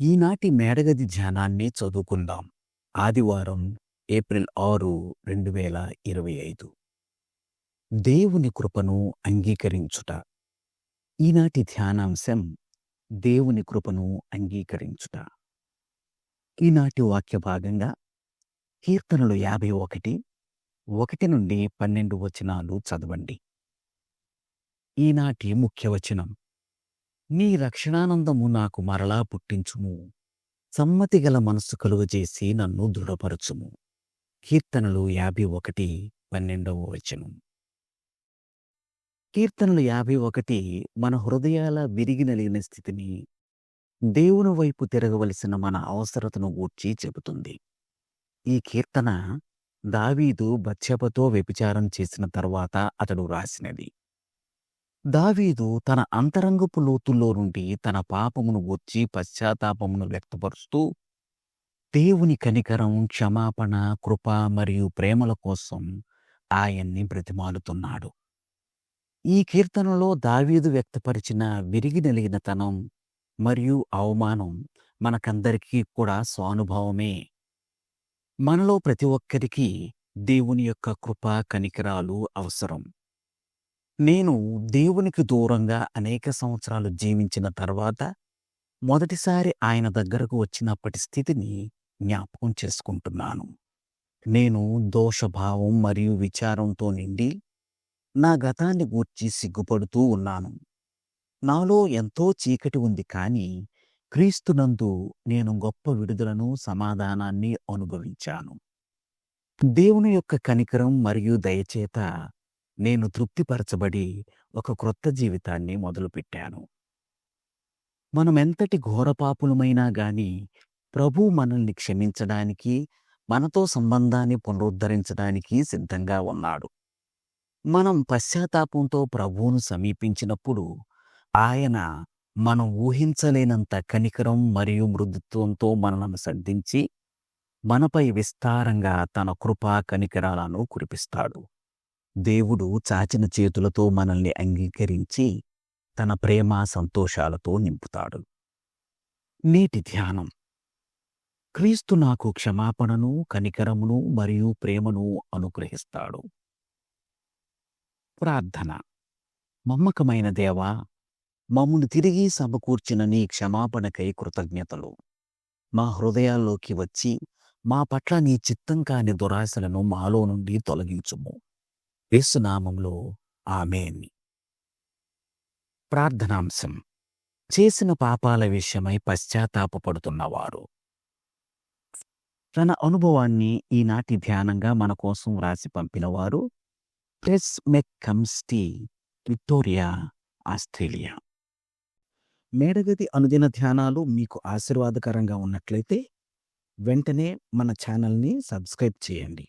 ఈనాటి మేడగది ధ్యానాన్ని చదువుకుందాం. ఆదివారం ఏప్రిల్ ఆరు రెండు వేల ఇరవై ఐదు. దేవుని కృపను అంగీకరించుట. ఈనాటి ధ్యానాంశం దేవుని కృపను అంగీకరించుట. ఈనాటి వాక్య భాగంగా కీర్తనలు యాభై ఒకటి ఒకటి నుండి పన్నెండు వచనాలు చదవండి. ఈనాటి ముఖ్య వచనం నీ రక్షణానందము నాకు మరలా పుట్టించుము. సమ్మతి గల మనస్సు కలుగజేసి నన్ను దృఢపరచుము. కీర్తనలు యాభై ఒకటి పన్నెండవ వచనం. కీర్తనలు యాభై ఒకటి మన హృదయాల విరిగి నలిగిన స్థితిని దేవుని వైపు తిరగవలసిన మన అవసరతను గూర్చి చెబుతుంది. ఈ కీర్తన దావీదు బత్షెబతో వ్యభిచారం చేసిన తర్వాత అతడు రాసినది. దావీదు తన అంతరంగపు లోతుల్లో నుండి తన పాపమును వచ్చి పశ్చాత్తాపమును వ్యక్తపరుస్తూ దేవుని కనికరం క్షమాపణ కృప మరియు ప్రేమల కోసం ఆయన్ని బ్రతిమాలుతున్నాడు. ఈ కీర్తనలో దావీదు వ్యక్తపరిచిన విరిగి నలిగినతనం మరియు అవమానం మనకందరికీ కూడా స్వానుభవమే. మనలో ప్రతి ఒక్కరికి దేవుని యొక్క కృప కనికరాలు అవసరం. నేను దేవునికి దూరంగా అనేక సంవత్సరాలు జీవించిన తర్వాత మొదటిసారి ఆయన దగ్గరకు వచ్చినప్పటి స్థితిని జ్ఞాపకం చేసుకుంటున్నాను. నేను దోషభావం మరియు విచారంతో నిండి నా గతాన్ని గూర్చి సిగ్గుపడుతూ ఉన్నాను. నాలో ఎంతో చీకటి ఉంది కానీ క్రీస్తునందు నేను గొప్ప విడుదలను సమాధానాన్ని అనుభవించాను. దేవుని యొక్క కనికరం మరియు దయచేత నేను తృప్తిపరచబడి ఒక క్రొత్త జీవితాన్ని మొదలుపెట్టాను. మనమెంతటి ఘోరపాపులమైనా గాని ప్రభు మనల్ని క్షమించడానికి మనతో సంబంధాన్ని పునరుద్ధరించడానికి సిద్ధంగా ఉన్నాడు. మనం పశ్చాత్తాపంతో ప్రభువును సమీపించినప్పుడు ఆయన మనం ఊహించలేనంత కనికరం మరియు మృదుత్వంతో మనలను సంధించి మనపై విస్తారంగా తన కృపా కనికరాలను కురిపిస్తాడు. దేవుడు చాచిన చేతులతో మనల్ని అంగీకరించి తన ప్రేమ సంతోషాలతో నింపుతాడు. నేటి ధ్యానం. క్రీస్తు నాకు క్షమాపణను కనికరమును మరియు ప్రేమను అనుగ్రహిస్తాడు. ప్రార్థన. మమ్మకమైన దేవా మమ్మను తిరిగి సమకూర్చిన నీ క్షమాపణకై కృతజ్ఞతలు. మా హృదయాల్లోకి వచ్చి మా పట్ల నీ చిత్తం కాని దురాశలను మాలో నుండి తొలగించుము. యేసునామంలో ఆమెన్. ప్రార్థనాంశం. చేసిన పాపాల విషయమై పశ్చాత్తాపపడుతున్నవారు. తన అనుభవాన్ని ఈనాటి ధ్యానంగా మన కోసం వ్రాసి పంపినవారు ప్రెస్ మెక్ కమ్స్టీ విక్టోరియా ఆస్ట్రేలియా. మేడగది అనుదిన ధ్యానాలు మీకు ఆశీర్వాదకరంగా ఉన్నట్లయితే వెంటనే మన ఛానల్ని సబ్స్క్రైబ్ చేయండి.